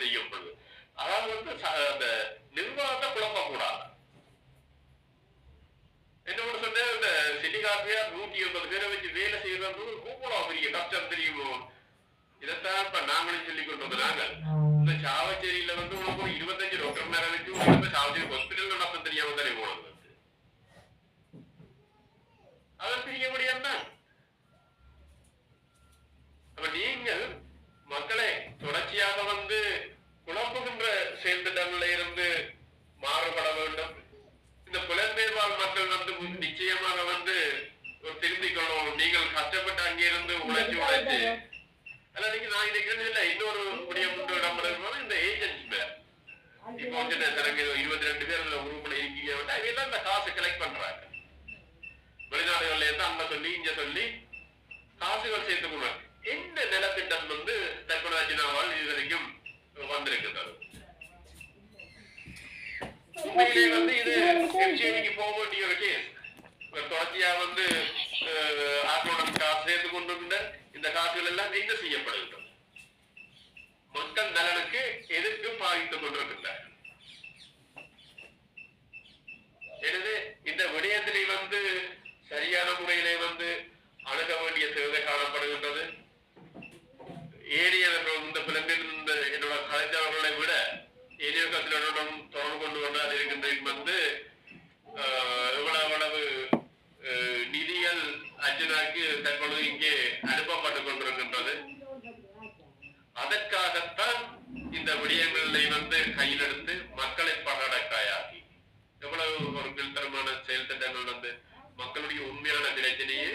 வந்து ச- அந்த நிர்வாகத்தை குழப்பக்கூடாது. என்னோட சொன்ன இந்த சிட்டி காப்பியா நூத்தி எண்பது பேரை வச்சு வேலை செய்யறது எவ்வளவு பெரிய கஷ்டம் தெரியுமோ? இதைத்தான் இப்ப நாங்களும் சொல்லிக் கொண்டு வந்த நாங்கள் இந்த சாவச்சேரியில வந்து உனக்கு ஒரு இருபத்தஞ்சு டாக்டர் நேரம் வச்சு உனக்கு சாவச்சேரி ஹாஸ்பிட்டல் நடத்தம் தெரியாம தானே போனது அதன் தெரிய முடியாம அப்ப நீங்கள் மக்களை தொடர்ச்சியாக வந்து குழப்புகின்ற செயல் திட்டங்களில் இருந்து மாறுபட வேண்டும் இந்த புலம்பெயர்வாழ் மக்கள் வந்து மு- நிச்சயமாக வந்து ஒரு திரும்பிக் கொள்ளணும் நீங்கள் கஷ்டப்பட்டு அங்கிருந்து நீங்க நான் நினைக்கிறது இல்ல இன்னொரு முடிய முண்டு இடம்பெறுவது இந்த இப்போ வந்து இருபத்தி ரெண்டு பேர் இந்த உருவப்பட இருக்கீங்க எல்லாம் இந்த காசு கலெக்ட் பண்றாங்க. வெளிநாடுகள்ல இருந்து அங்க சொல்லி இங்க சொல்லி காசுகள் சேர்த்துக்கணும் என்ன நிலத்திட்டம் வந்து தற்போது இது வரைக்கும் வந்திருக்கிறது? உண்மையிலே வந்து இது எம்ஜிஆருக்கு போக வேண்டிய ஒரு கேஸ் தொடர்ச்சியா வந்து ஆக்ரோடம் காசு சேர்த்து கொண்டு வந்த இந்த காசுகள் எல்லாம் என்ன செய்யப்படுகின்றன மக்கள் நலனுக்கு எதிர்ப்பு பாதித்துக் கொண்டிருக்கின்றார் எனவே இந்த விடயத்திலே வந்து சரியான முறையிலே வந்து அணுக வேண்டிய தேவை காணப்படுகின்றது. ஏரியவர்கள் இந்த பிளம்பில் இந்த என்னோட கலைஞர்களை விட ஏரிய கத்திரிடம் தொடர்பு கொண்டு கொண்டால் இருக்கின்ற வந்து ஆஹ், எவ்வளவு எவ்வளவு ஆஹ், நிதிகள் எனக்கு தற்பொழுது இங்கே அனுப்பப்பட்டுக் கொண்டிருக்கின்றது. அதற்காகத்தான் இந்த விடயங்களை வந்து கையிலெடுத்து மக்களை பகடக்காயாக்கி எவ்வளவு ஒரு கீழ்த்தரமான செயல் திட்டங்கள் வந்து மக்களுடைய உண்மையான பிரச்சனையே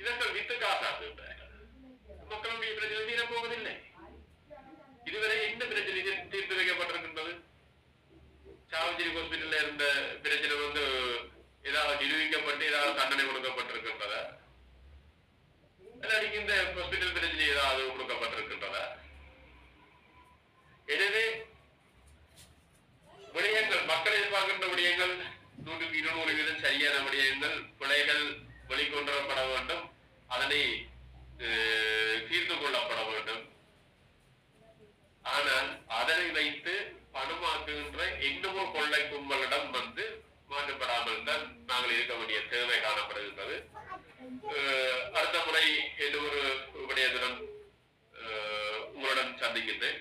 இதற்கு வித்துக்காக மக்களுடைய பிரச்சனை தீரப் போவதில்லை. இதுவரை என்ன பிரச்சனை தீர்த்து வைக்கப்பட்டிருக்கின்றது? சாவச்சேரி ஹாஸ்பிட்டல்ல இருந்த பிரச்சனை வந்து ஏதாவது நிரூபிக்கப்பட்டு ஏதாவது தண்டனை கொடுக்கப்பட்டு நம்முடைய எண்ணம் பிழைகள் வெளிக்கொண்டப்பட வேண்டும். அதனை தீர்த்து கொள்ளப்பட வேண்டும். ஆனால் அதனை வைத்து பணமாக்குகின்ற இன்னமோ கொள்ளை கும்பலிடம் வந்து மாற்றப்படாமல் தான் நாங்கள் இருக்க வேண்டிய தேவை காணப்படுகின்றது. அடுத்த முறை இது ஒரு விடயத்திடம் உங்களுடன் சந்திக்கின்றேன்.